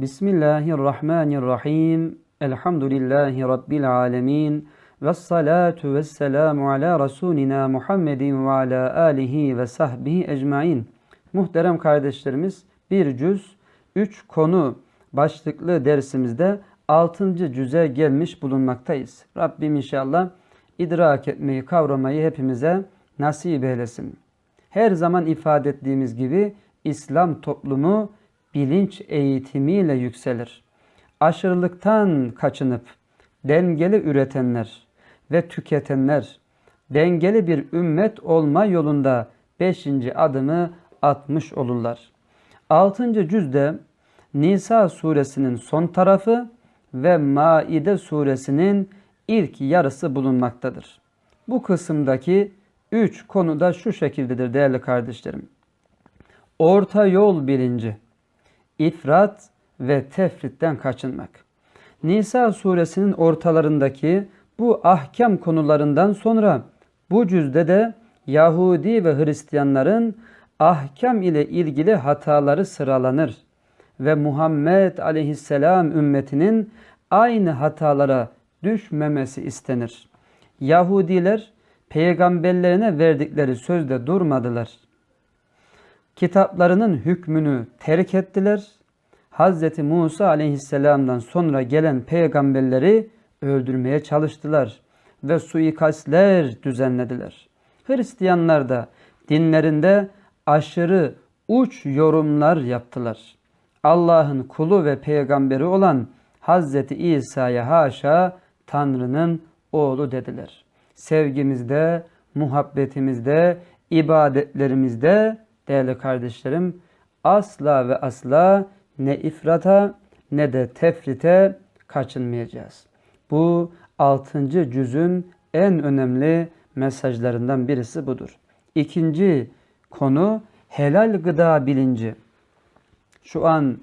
Bismillahirrahmanirrahim. Elhamdülillahi Rabbil alemin. Ve salatu ve selamu ala Resulina Muhammedin ve ala alihi ve sahbihi ecmain. Muhterem kardeşlerimiz bir cüz, üç konu başlıklı dersimizde altıncı cüze gelmiş bulunmaktayız. Rabbim inşallah idrak etmeyi, kavramayı hepimize nasip eylesin. Her zaman ifade ettiğimiz gibi İslam toplumu bilinç eğitimiyle yükselir. Aşırılıktan kaçınıp dengeli üretenler ve tüketenler dengeli bir ümmet olma yolunda beşinci adımı atmış olurlar. Altıncı cüzde Nisa suresinin son tarafı ve Maide suresinin ilk yarısı bulunmaktadır. Bu kısımdaki üç konuda şu şekildedir değerli kardeşlerim. Orta yol bilinci, ifrat ve tefritten kaçınmak. Nisa suresinin ortalarındaki bu ahkam konularından sonra bu cüzde de Yahudi ve Hristiyanların ahkam ile ilgili hataları sıralanır ve Muhammed aleyhisselam ümmetinin aynı hatalara düşmemesi istenir. Yahudiler peygamberlerine verdikleri sözde durmadılar. Kitaplarının hükmünü terk ettiler. Hz. Musa aleyhisselamdan sonra gelen peygamberleri öldürmeye çalıştılar ve suikastler düzenlediler. Hristiyanlar da dinlerinde aşırı uç yorumlar yaptılar. Allah'ın kulu ve peygamberi olan Hazreti İsa'ya haşa Tanrı'nın oğlu dediler. Sevgimizde, muhabbetimizde, ibadetlerimizde değerli kardeşlerim asla ve asla ne ifrata ne de tefrite kaçınmayacağız. Bu altıncı cüzün en önemli mesajlarından birisi budur. İkinci konu helal gıda bilinci. Şu an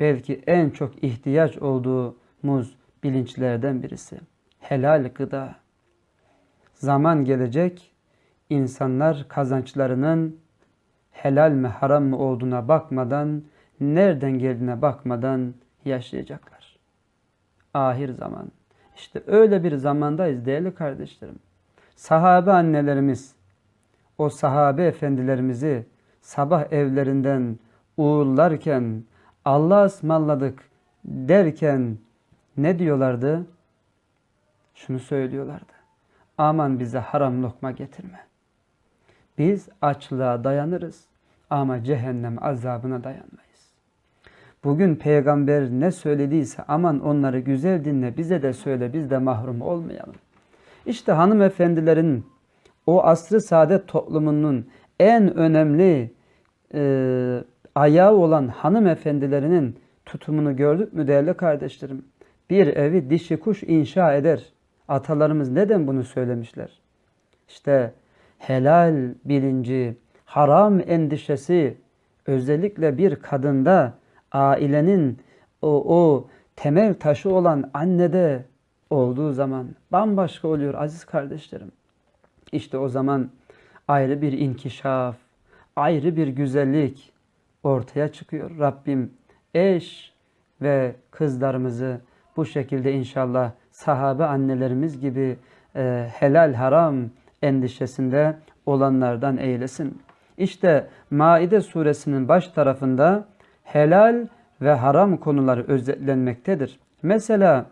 belki en çok ihtiyaç olduğumuz bilinçlerden birisi. Helal gıda. Zaman gelecek insanlar kazançlarının helal mi haram mı olduğuna bakmadan, nereden geldiğine bakmadan yaşayacaklar. Ahir zaman. İşte öyle bir zamandayız değerli kardeşlerim. Sahabe annelerimiz, o sahabe efendilerimizi sabah evlerinden uğurlarken Allah'a ısmarladık derken ne diyorlardı? Şunu söylüyorlardı. Aman bize haram lokma getirme. Biz açlığa dayanırız ama cehennem azabına dayanmayız. Bugün peygamber ne söylediyse aman onları güzel dinle bize de söyle biz de mahrum olmayalım. İşte hanımefendilerin o asrı saadet toplumunun en önemli e, ayağı olan hanımefendilerinin tutumunu gördük mü değerli kardeşlerim? Bir evi dişi kuş inşa eder. Atalarımız neden bunu söylemişler? İşte helal bilinci, haram endişesi özellikle bir kadında ailenin o, o temel taşı olan annede olduğu zaman bambaşka oluyor aziz kardeşlerim. İşte o zaman ayrı bir inkişaf, ayrı bir güzellik ortaya çıkıyor. Rabbim eş ve kızlarımızı bu şekilde inşallah sahabe annelerimiz gibi e, helal haram endişesinde olanlardan eylesin. İşte Maide suresinin baş tarafında helal ve haram konuları özetlenmektedir. Mesela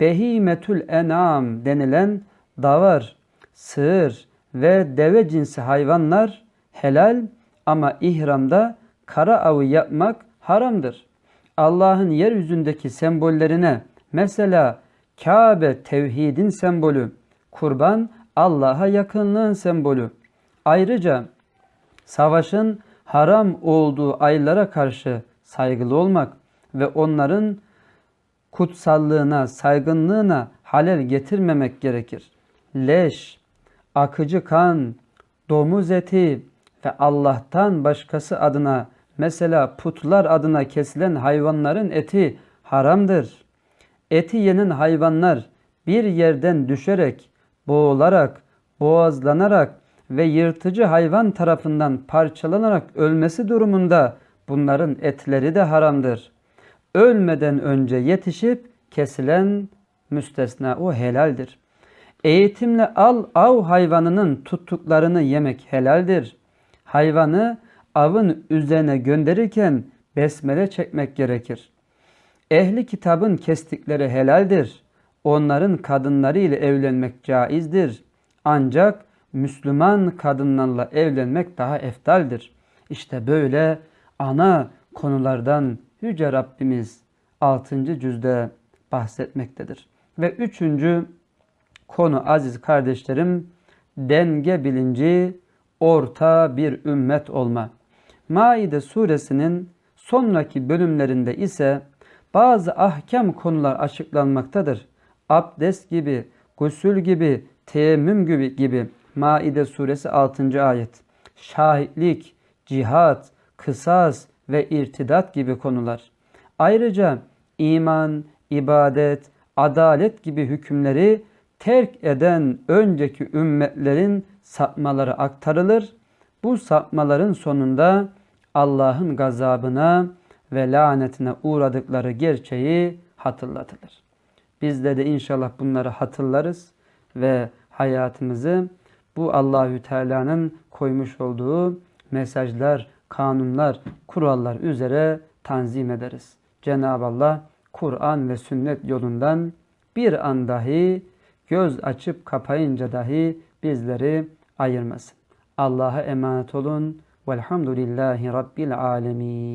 behimetül enam denilen davar, sığır ve deve cinsi hayvanlar helal ama ihramda kara avı yapmak haramdır. Allah'ın yeryüzündeki sembollerine mesela Kabe tevhidin sembolü, kurban Allah'a yakınlığın sembolü. Ayrıca savaşın haram olduğu aylara karşı saygılı olmak ve onların kutsallığına, saygınlığına halel getirmemek gerekir. Leş, akıcı kan, domuz eti ve Allah'tan başkası adına mesela putlar adına kesilen hayvanların eti haramdır. Eti yenen hayvanlar bir yerden düşerek, boğularak, boğazlanarak ve yırtıcı hayvan tarafından parçalanarak ölmesi durumunda bunların etleri de haramdır. ölmeden önce yetişip kesilen müstesna o helaldir. Eğitimle al av hayvanının tuttuklarını yemek helaldir. Hayvanı avın üzerine gönderirken besmele çekmek gerekir. Ehli kitabın kestikleri helaldir. Onların kadınları ile evlenmek caizdir. Ancak Müslüman kadınlarla evlenmek daha eftaldir. İşte böyle ana konulardan Yüce Rabbimiz 6. cüzde bahsetmektedir. Ve üçüncü konu aziz kardeşlerim denge bilinci orta bir ümmet olma. Maide suresinin sonraki bölümlerinde ise bazı ahkam konular açıklanmaktadır. Abdest gibi, gusül gibi, teyemmüm gibi gibi Maide suresi 6. ayet. Şahitlik, cihat, kısas ve irtidat gibi konular. Ayrıca iman, ibadet, adalet gibi hükümleri terk eden önceki ümmetlerin sapmaları aktarılır. Bu sapmaların sonunda Allah'ın gazabına ve lanetine uğradıkları gerçeği hatırlatılır. Biz de de inşallah bunları hatırlarız ve hayatımızı bu Allahü Teala'nın koymuş olduğu mesajlar, kanunlar, kurallar üzere tanzim ederiz. Cenab-ı Allah Kur'an ve sünnet yolundan bir an dahi göz açıp kapayınca dahi bizleri ayırmasın. Allah'a emanet olun. Velhamdülillahi Rabbil alemin.